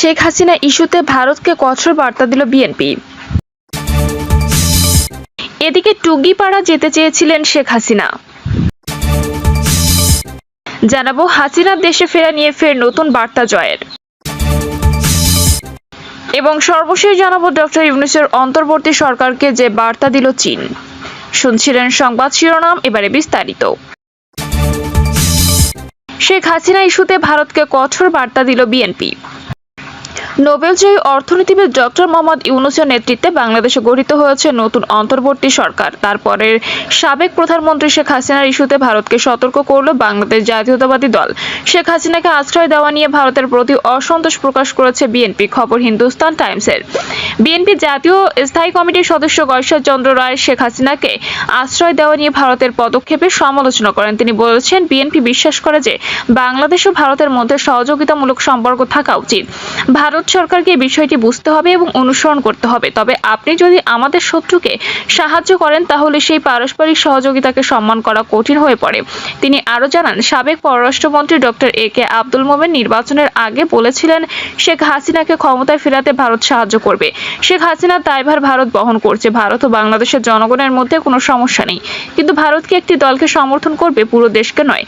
শেখ হাসিনা ইস্যুতে ভারতকে কঠোর বার্তা দিল বিএনপি। এদিকে টুঙ্গিপাড়া যেতে চেয়েছিলেন শেখ হাসিনা। জানাব হাসিনার দেশে ফেরা নিয়ে ফের নতুন বার্তা জয়ের। এবং সর্বশেষ জানাব, ডক্টর ইউনুসের অন্তর্বর্তী সরকারকে যে বার্তা দিল চীন। শুনছিলেন সংবাদ শিরোনাম, এবারে বিস্তারিত। শেখ হাসিনা ইস্যুতে ভারতকে কঠোর বার্তা দিল বিএনপি। নোবেলজয়ী অর্থনীতিবিদ ডক্টর মোহাম্মদ ইউনুসের নেতৃত্বে বাংলাদেশে গঠিত হয়েছে নতুন অন্তর্বর্তী সরকার। তারপরের সাবেক প্রধানমন্ত্রী শেখ হাসিনার ইস্যুতে ভারতকে সতর্ক করল বাংলাদেশ জাতীয়তাবাদী দল। শেখ হাসিনাকে আশ্রয় দেওয়া নিয়ে ভারতের প্রতি অসন্তোষ প্রকাশ করেছে বিএনপি, খবর হিন্দুস্তান টাইমসের। বিএনপি জাতীয় স্থায়ী কমিটির সদস্য গয়েশ্বর চন্দ্র রায় শেখ হাসিনাকে আশ্রয় দেওয়া নিয়ে ভারতের পদক্ষেপের সমালোচনা করেন। তিনি বলেছেন, বিএনপি বিশ্বাস করে যে বাংলাদেশ ও ভারতের মধ্যে সহযোগিতামূলক সম্পর্ক থাকা উচিত। ভারত সরকারকে বিষয়টি বুঝতে হবে এবং অনুসরণ করতে হবে। তবে আপনি যদি আমাদের শত্রুকে সাহায্য করেন, তাহলে সেই পারস্পরিক সহযোগিতাকে সম্মান করা কঠিন হয়ে পড়ে। তিনি আরও জানান, সাবেক পররাষ্ট্রমন্ত্রী ডক্টর এ কে আব্দুল মোমেন নির্বাচনের আগে বলেছিলেন, শেখ হাসিনাকে ক্ষমতায় ফেরাতে ভারত সাহায্য করবে। শেখ হাসিনার দায়ভার ভারত বহন করছে। ভারত ও বাংলাদেশের জনগণের মধ্যে কোনো সমস্যা নেই। কিন্তু ভারতকে একটি দলকে সমর্থন করবে? পুরো দেশকে নয়।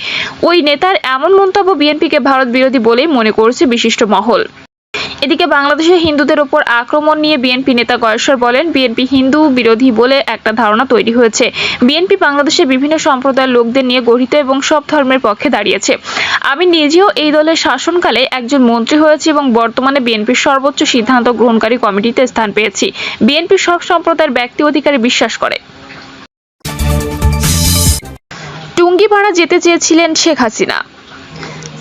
ওই নেতার এমন মন্তব্য বিএনপিকে ভারত বিরোধী বলেই মনে করছে বিশিষ্ট মহল। এদিকে বাংলাদেশে হিন্দুদের ওপর আক্রমণ নিয়ে বিএনপি নেতা গয়েশ্বর বলেন, বিএনপি হিন্দু বিরোধী বলে একটা ধারণা তৈরি হয়েছে। বিএনপি বাংলাদেশের বিভিন্ন সম্প্রদায়ের লোকদের নিয়ে গঠিত এবং সব ধর্মের পক্ষে দাঁড়িয়েছে। আমি নিজেও এই দলের শাসনকালে একজন মন্ত্রী হয়েছি এবং বর্তমানে বিএনপির সর্বোচ্চ সিদ্ধান্ত গ্রহণকারী কমিটিতে স্থান পেয়েছি। বিএনপি সব সম্প্রদায়ের ব্যক্তি অধিকারে বিশ্বাস করে। টুঙ্গিপাড়া যেতে চেয়েছিলেন শেখ হাসিনা।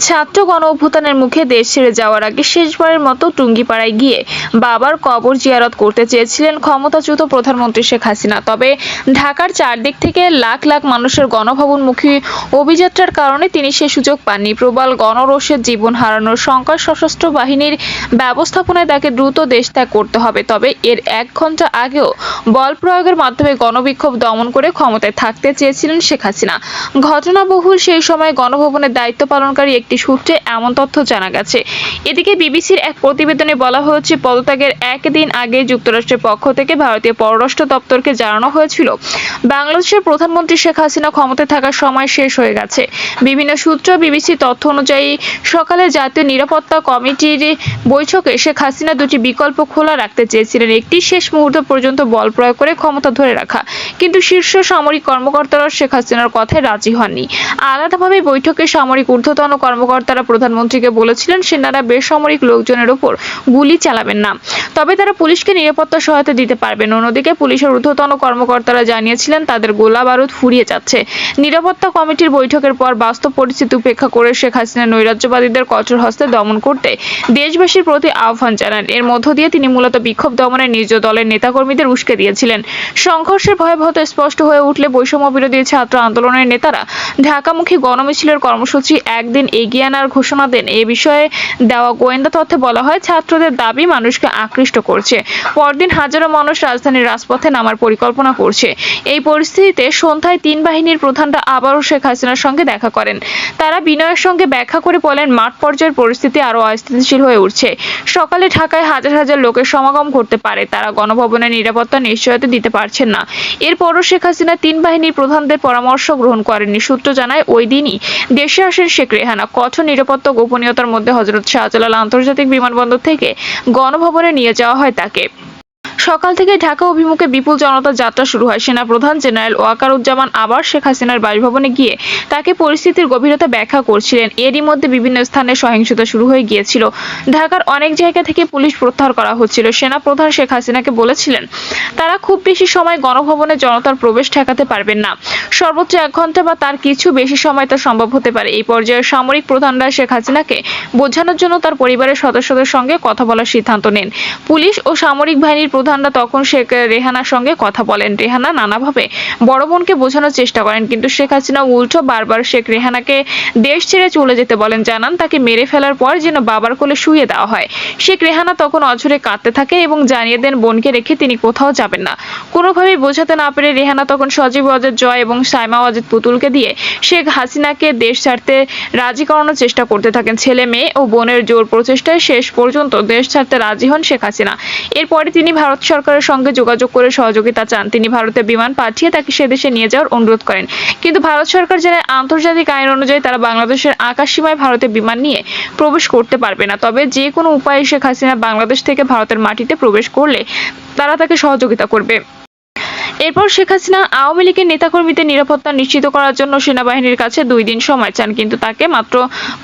ছাত্র গণ অভ্যুত্থানের মুখে দেশ ছেড়ে যাওয়ার আগে শেষবারের মতো টুঙ্গিপাড়ায় গিয়ে বাবার কবর জিয়ারত করতে চেয়েছিলেন ক্ষমতাচ্যুত প্রধানমন্ত্রী শেখ হাসিনা। তবে ঢাকার চারদিক থেকে লাখ লাখ মানুষের গণভবনমুখী অভিযাত্রার কারণে তিনি সে সুযোগ পাননি। প্রবল গণরোষের জীবন হারানোর শঙ্কার সশস্ত্র বাহিনীর ব্যবস্থাপনায় তাকে দ্রুত দেশ ত্যাগ করতে হবে। তবে এর এক ঘণ্টা আগেও বল প্রয়োগের মাধ্যমে গণবিক্ষোভ দমন করে ক্ষমতায় থাকতে চেয়েছিলেন শেখ হাসিনা। ঘটনাবহুল সেই সময় গণভবনের দায়িত্ব পালনকারী একটি সূত্রে এমন তথ্য জানা গেছে। এদিকে বিবিসির এক প্রতিবেদনে বলা হয়েছে, পদত্যাগের একদিন আগে যুক্তরাষ্ট্রের পক্ষ থেকে ভারতীয় পররাষ্ট্র দপ্তরকে জানানো হয়েছিল। বাংলাদেশের প্রধানমন্ত্রী শেখ হাসিনা ক্ষমতায় থাকার সময় শেষ হয়ে গেছে। বিভিন্ন সূত্র, বিবিসি তথ্য অনুযায়ী সকালে জাতীয় নিরাপত্তা কমিটির বৈঠকে শেখ হাসিনা দুটি বিকল্প খোলা রাখতে চেয়েছিলেন। একটি শেষ মুহূর্ত পর্যন্ত বল প্রয়োগ করে ক্ষমতা ধরে রাখা। কিন্তু শীর্ষ সামরিক কর্মকর্তারা শেখ হাসিনার কথায় রাজি হননি। আলাদাভাবে বৈঠকে সামরিক ঊর্ধ্বতন কর্মকর্তারা প্রধানমন্ত্রীকে বলেছিলেন, সেনারা বেসামরিক লোকজনের উপর গুলি চালাবেন না। তবে তারা পুলিশকে নিরাপত্তা সহায়তা দিতে পারবেন। অন্যদিকে পুলিশের ঊর্ধ্বতন কর্মকর্তারা জানিয়েছিলেন, তাদের গোলা বারুদ ফুরিয়ে যাচ্ছে। নিরাপত্তা কমিটির বৈঠকের পর বাস্তব পরিস্থিতি উপেক্ষা করে শেখ হাসিনা নৈরাজ্যবাদীদের কঠোর হস্তে দমন করতে দেশবাসীর প্রতি আহ্বান জানান। এর মধ্য দিয়ে তিনি মূলত বিক্ষোভ দমনে নিজ দলের নেতাকর্মীদের উস্কে দিয়েছিলেন। সংঘর্ষের ভয়াবহতা স্পষ্ট হয়ে উঠলে বৈষম্য বিরোধী ছাত্র আন্দোলনের নেতারা ঢাকামুখী গণমিছিলের কর্মসূচি একদিন এগিয়ে আনার ঘোষণা দেন। এ বিষয়ে দেওয়া গোয়েন্দা তথ্যে বলা হয়, ছাত্রদের দাবি মানুষকে আকৃষ্ট করছে। পরদিন হাজারো মানুষ রাজধানীর রাজপথে নামার পরিকল্পনা করছে। এই পরিস্থিতিতে সন্ধ্যায় তিন বাহিনীর প্রধানরা আবারও শেখ হাসিনার সঙ্গে দেখা করেন। তারা বিনয়ের সঙ্গে ব্যাখ্যা করে বলেন, মাঠ পর্যায়ের পরিস্থিতি আরও অস্থিতিশীল হয়ে উঠছে। সকালে ঢাকায় হাজার হাজার লোকের সমাগম করতে পারে। তারা গণভবনের নিরাপত্তা নিশ্চয়তা দিতে পারছেন না। এরপরও শেখ হাসিনা তিন বাহিনীর প্রধানদের পরামর্শ গ্রহণ করেননি। সূত্র জানায়, ওই দিনই দেশে আসেন শেখ রেহানা। কঠোর নিরাপত্তা গোপনীয়তার মধ্যে হজরত শাহজালাল আন্তর্জাতিক বিমানবন্দর থেকে গণভবনে নিয়ে যাওয়া হয় তাকে। সকাল থেকে ঢাকা অভিমুখে বিপুল জনতার যাত্রা শুরু হয়। সেনাপ্রধান জেনারেল ওয়াকারুজ্জামান আবার শেখ হাসিনার বাসভবনে গিয়ে তাকে পরিস্থিতির গভীরতা ব্যাখ্যা করছিলেন। এরই মধ্যে বিভিন্ন স্থানে সহিংসতা শুরু হয়ে গিয়েছিল। ঢাকার অনেক জায়গা থেকে পুলিশ প্রত্যাহার করা হচ্ছিল। সেনাপ্রধান শেখ হাসিনাকে বলেছিলেন, তারা খুব বেশি সময় গণভবনে জনতার প্রবেশ ঠেকাতে পারবেন না। সর্বোচ্চ এক ঘণ্টা বা তার কিছু বেশি সময় তা সম্ভব হতে পারে। এই পর্যায়ে সামরিক প্রধানরা শেখ হাসিনাকে বোঝানোর জন্য তার পরিবারের সদস্যদের সঙ্গে কথা বলার সিদ্ধান্ত নেন। পুলিশ ও সামরিক বাহিনীর প্রধান প্রধানরা তখন শেখ রেহানার সঙ্গে কথা বলেন। রেহানা নানাভাবে বড় বোনকে বোঝানোর চেষ্টা করেন, কিন্তু শেখ হাসিনা উল্টো বারবার শেখ রেহানাকে দেশ ছেড়ে চলে যেতে বলেন। জানান, তাকে মেরে ফেলার পর যেন বাবার কোলে শুয়ে দেওয়া হয়। শেখ রেহানা তখন অঝরে কাঁদতে থাকে এবং জানিয়ে দেন, বোনকে রেখে তিনি কোথাও যাবেন না। কোনোভাবেই বোঝাতে না পেরে রেহানা তখন সজীব ওয়াজেদ জয় এবং সাইমা ওয়াজেদ পুতুলকে দিয়ে শেখ হাসিনাকে দেশ ছাড়তে রাজি করানোর চেষ্টা করতে থাকেন। ছেলে, মেয়ে ও বোনের জোর প্রচেষ্টায় শেষ পর্যন্ত দেশ ছাড়তে রাজি হন শেখ হাসিনা। এরপরে তিনি ভারত সরকারের সঙ্গে যোগাযোগ করে সহযোগিতা চান। তিনি ভারতে বিমান পাঠিয়ে তাকে সেদেশে নিয়ে যাওয়ার অনুরোধ করেন। কিন্তু ভারত সরকার জানায় আন্তর্জাতিক আইন অনুযায়ী তারা বাংলাদেশের আকাশ সীমায় ভারতে বিমান নিয়ে প্রবেশ করতে পারবে না। তবে যে কোনো উপায়ে শেখ হাসিনা বাংলাদেশ থেকে ভারতের মাটিতে প্রবেশ করলে তারা তাকে সহযোগিতা করবে। এরপর শেখ হাসিনা আওয়ামী লীগের নেতাকর্মীদের নিরাপত্তা নিশ্চিত করার জন্য সেনাবাহিনীর কাছে দুই দিন সময় চান, কিন্তু তাকে মাত্র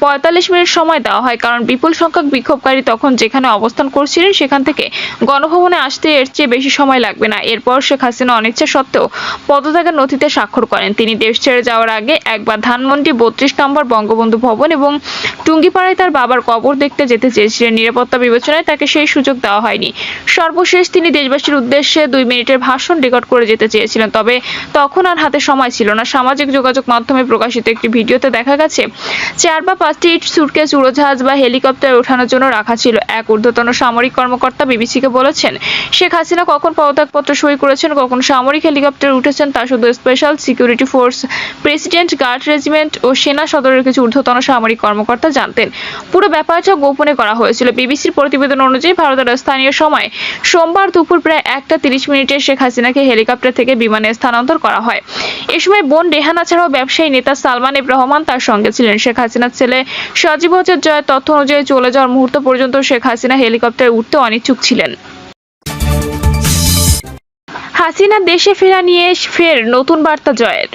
পঁয়তাল্লিশ মিনিট সময় দেওয়া হয়। কারণ বিপুল সংখ্যক বিক্ষোভকারী তখন যেখানে অবস্থান করছিলেন, সেখান থেকে গণভবনে আসতে এর চেয়ে বেশি সময় লাগবে না। এরপর শেখ হাসিনা অনিচ্ছা সত্ত্বেও পদত্যাগের নথিতে স্বাক্ষর করেন। তিনি দেশ ছেড়ে যাওয়ার আগে একবার ধানমন্ডি বত্রিশ নম্বর বঙ্গবন্ধু ভবন এবং টুঙ্গিপাড়ায় তার বাবার কবর দেখতে যেতে চেয়েছিলেন। নিরাপত্তা বিবেচনায় তাকে সেই সুযোগ দেওয়া হয়নি। সর্বশেষ তিনি দেশবাসীর উদ্দেশ্যে দুই মিনিটের ভাষণ রেকর্ড করে যেতে চেয়েছিলেন। তবে তখন আর হাতে সময় ছিল না। সামাজিক যোগাযোগ মাধ্যমে প্রকাশিত একটি ভিডিওতে দেখা গেছে, চার বা পাঁচটি সুটকেস, উড়োজাহাজ বা হেলিকপ্টার ওঠানোর জন্য রাখা ছিল। এক ঊর্ধ্বতন সামরিক কর্মকর্তা বিবিসিকে বলেছেন, শেখ হাসিনা কখন পদত্যাগপত্র সই করেছেন, কখন সামরিক হেলিকপ্টার উঠেছেন, তা শুধু special security force president guard regiment ও সেনা সদরের কিছু ঊর্ধ্বতন সামরিক কর্মকর্তা জানতেন। পুরো ব্যাপারটা গোপনে করা হয়েছিল। বিবিসির প্রতিবেদন অনুযায়ী ভারতের স্থানীয় সময় সোমবার দুপুর প্রায় একটা তিরিশ মিনিটে শেখ হাসিনাকে হেলিকপ্টার থেকে বিমানে স্থানান্তর করা হয়। এ সময় বোন রেহানা ছাড়াও ব্যবসায়ী নেতা সালমান ইব রহমান তার সঙ্গে ছিলেন। শেখ হাসিনার ছেলে সজীব হজের জয়ের তথ্য অনুযায়ী চলে যাওয়ার মুহূর্ত পর্যন্ত শেখ হাসিনা হেলিকপ্টারে উঠতে অনিচ্ছুক ছিলেন। হাসিনা দেশে ফেরা নিয়ে ফের নতুন বার্তা জয়ের।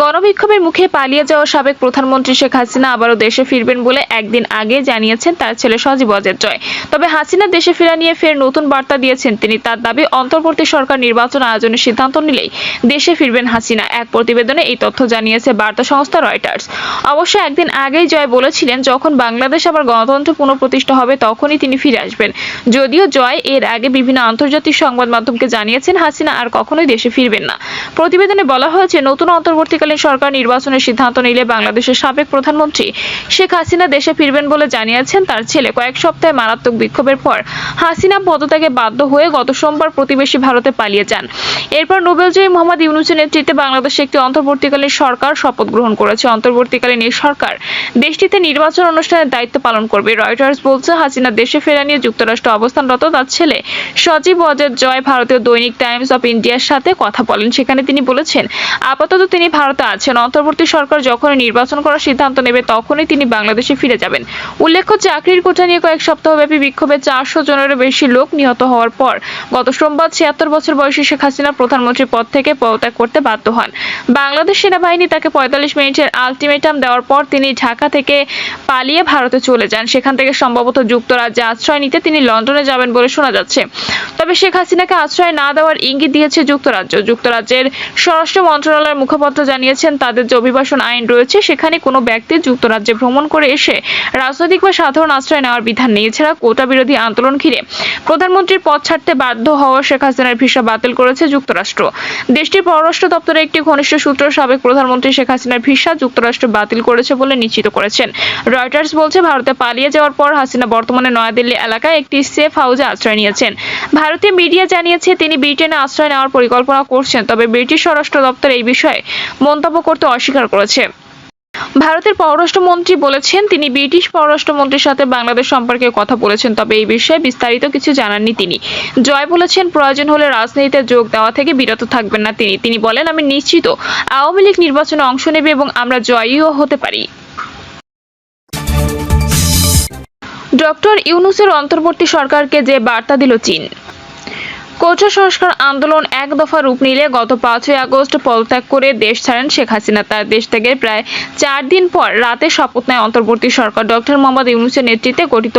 গণবিক্ষোভের মুখে পালিয়ে যাওয়া সাবেক প্রধানমন্ত্রী শেখ হাসিনা আবারও দেশে ফিরবেন বলে একদিন আগে জানিয়েছেন তার ছেলে সজীব অজের জয়। তবে হাসিনা দেশে ফেরা নিয়ে ফের নতুন বার্তা দিয়েছেন তিনি। তার দাবি, অন্তর্বর্তী সরকার নির্বাচন আয়োজনের সিদ্ধান্ত নিলেই দেশে ফিরবেন হাসিনা। এক প্রতিবেদনে এই তথ্য জানিয়েছে বার্তা সংস্থা রয়টার্স। অবশ্য একদিন আগেই জয় বলেছিলেন, যখন বাংলাদেশ আবার গণতন্ত্র পুনঃপ্রতিষ্ঠা হবে তখনই তিনি ফিরে আসবেন। যদিও জয় এর আগে বিভিন্ন আন্তর্জাতিক সংবাদ মাধ্যমকে জানিয়েছেন, হাসিনা আর কখনোই দেশে ফিরবেন না। প্রতিবেদনে বলা হয়েছে, নতুন অন্তর্বর্তীকালীন সরকার নির্বাচনের সিদ্ধান্ত নিলে বাংলাদেশের সাবেক প্রধানমন্ত্রী শেখ হাসিনা দেশে ফিরবেন বলে জানিয়েছেন তার ছেলে। কয়েক সপ্তাহে মারাত্মক বিক্ষোভের পর হাসিনা পদত্যাগে বাধ্য হয়ে গত সোমবার প্রতিবেশী ভারতে পালিয়ে যান। এরপর নোবেলজয়ী মোহাম্মদ ইউনুসের নেতৃত্বে বাংলাদেশে একটি অন্তর্বর্তীকালীন সরকার শপথ গ্রহণ করেছে। অন্তর্বর্তীকালীন এই সরকার দেশটিতে নির্বাচন অনুষ্ঠানের দায়িত্ব পালন করবে। রয়টার্স বলছে, হাসিনা দেশে ফেরা নিয়ে যুক্তরাষ্ট্র অবস্থানরত তার ছেলে সজীব ওয়াজেদ জয় ভারতীয় দৈনিক টাইমস অফ ইন্ডিয়ার সাথে কথা বলেন। সেখানে তিনি বলেছেন, আপাতত তিনি ভারতে আছেন। অন্তর্বর্তী সরকার যখনই নির্বাচন করার সিদ্ধান্ত নেবে, তখনই তিনি বাংলাদেশে ফিরে যাবেন। উল্লেখ্য, চাকরির কোটা নিয়ে কয়েক সপ্তাহব্যাপী বিক্ষোভে চারশো জনেরও বেশি লোক নিহত হওয়ার পর গত সোমবার ছিয়াত্তর বছর বয়সী শেখ হাসিনা প্রধানমন্ত্রীর পদ থেকে পদত্যাগ করতে বাধ্য হন। বাংলাদেশ সেনাবাহিনী তাকে পঁয়তাল্লিশ মিনিটের আলটিমেটাম দেওয়ার পর তিনি ঢাকা থেকে পালিয়ে ভারতে চলে যান। সেখান থেকে সম্ভবত যুক্তরাজ্যে আশ্রয় নিতে তিনি লন্ডনে যাবেন বলে শোনা যাচ্ছে। তবে শেখ হাসিনাকে আশ্রয় না দেওয়ার ইঙ্গিত দিয়েছে যুক্তরাজ্য। যুক্তরাজ্যের স্বরাষ্ট্র মন্ত্রণালয়ের মুখপাত্র জানিয়েছেন, তাদের যে অভিবাসন আইন রয়েছে, সেখানে কোনো ব্যক্তি যুক্তরাজ্যে ভ্রমণ করে এসে রাজনৈতিক বা সাধারণ আশ্রয় নেওয়ার বিধান নেই। এছাড়া কোটা বিরোধী আন্দোলন ঘিরে প্রধানমন্ত্রীর পদ ছাড়তে বাধ্য হওয়া শেখ হাসিনার ভিসা বাতিল করেছে যুক্তরাষ্ট্র। দেশটির পররাষ্ট্র দপ্তরের একটি ঘনিষ্ঠ সূত্র সাবেক প্রধানমন্ত্রী শেখ হাসিনার ভিসা যুক্তরাষ্ট্র বাতিল করেছে বলে নিশ্চিত করেছেন। রয়টার্স বলছে, ভারতে পালিয়ে যাওয়ার পর হাসিনা বর্তমানে নয়াদিল্লি এলাকায় একটি সেফ হাউসে আশ্রয় নিয়েছেন। ভারতীয় মিডিয়া জানিয়েছে, তিনি ব্রিটেনে আশ্রয় নেওয়ার পরিকল্পনা করছেন, তবে ব্রিটিশ স্বরাষ্ট্র দপ্তর এই বিষয়ে মন্তব্য করতে অস্বীকার করেছে। ভারতের পররাষ্ট্রমন্ত্রী বলেছেন, তিনি ব্রিটিশ পররাষ্ট্রমন্ত্রীর সাথে বাংলাদেশ সম্পর্কে কথা বলেছেন, তবে এই বিষয়ে বিস্তারিত কিছু জানাননি তিনি। জয় বলেছেন, প্রয়োজন হলে রাজনীতিতে যোগ দেওয়া থেকে বিরত থাকবেন না তিনি। তিনি বলেন, আমি নিশ্চিত, আওয়ামী লীগ নির্বাচনে অংশ নেবে এবং আমরা জয়ীও হতে পারি। ডক্টর ইউনুসের অন্তর্বর্তী সরকারকে যে বার্তা দিল চীন কোটা সংস্কার আন্দোলন এক দফা রূপ নিলে গত পাঁচই আগস্ট পদত্যাগ করে দেশ ছাড়েন শেখ হাসিনা। তার দেশ থেকে প্রায় চার দিন পর রাতে শপথ নেয় অন্তর্বর্তী সরকার। ডক্টর মোহাম্মদ ইউনুসের নেতৃত্বে গঠিত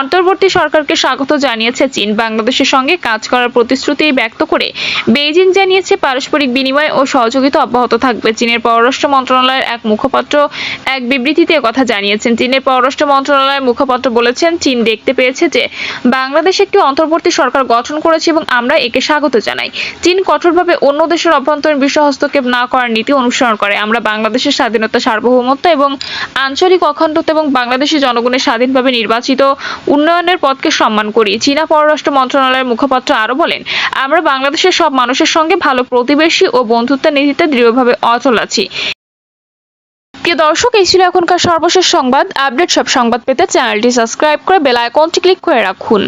অন্তর্বর্তী সরকারকে স্বাগত জানিয়েছে চীন। বাংলাদেশের সঙ্গে কাজ করার প্রতিশ্রুতি ব্যক্ত করে বেইজিং জানিয়েছে পারস্পরিক বিনিময় ও সহযোগিতা অব্যাহত থাকবে। চীনের পররাষ্ট্র মন্ত্রণালয়ের এক মুখপাত্র এক বিবৃতিতে কথা জানিয়েছেন। চীনের পররাষ্ট্র মন্ত্রণালয়ের মুখপাত্র বলেছেন, চীন দেখতে পেয়েছে যে বাংলাদেশ একটি অন্তর্বর্তী সরকার গঠন করেছে এবং আমরা একে স্বাগত জানাই। চীন কঠোরভাবে অন্য দেশের অভ্যন্তরীণ বিষয় হস্তক্ষেপ না করার নীতি অনুসরণ করে। আমরা বাংলাদেশের স্বাধীনতা সার্বভৌমত্ব এবং আঞ্চলিক অখণ্ডতা এবং বাংলাদেশের জনগণের স্বাধীনভাবে নির্বাচিত উন্নয়নের পথকে সম্মান করি। চীনা পররাষ্ট্র মন্ত্রণালয়ের মুখপাত্র আরও বলেন, আমরা বাংলাদেশের সব মানুষের সঙ্গে ভালো প্রতিবেশী ও বন্ধুত্বের নীতিতে দৃঢ়ভাবে অচল আছি। প্রিয় দর্শক, এই ছিল এখনকার সর্বশেষ সংবাদ। আপডেট সব সংবাদ পেতে চ্যানেলটি সাবস্ক্রাইব করে বেল আইকনটি ক্লিক করে রাখুন।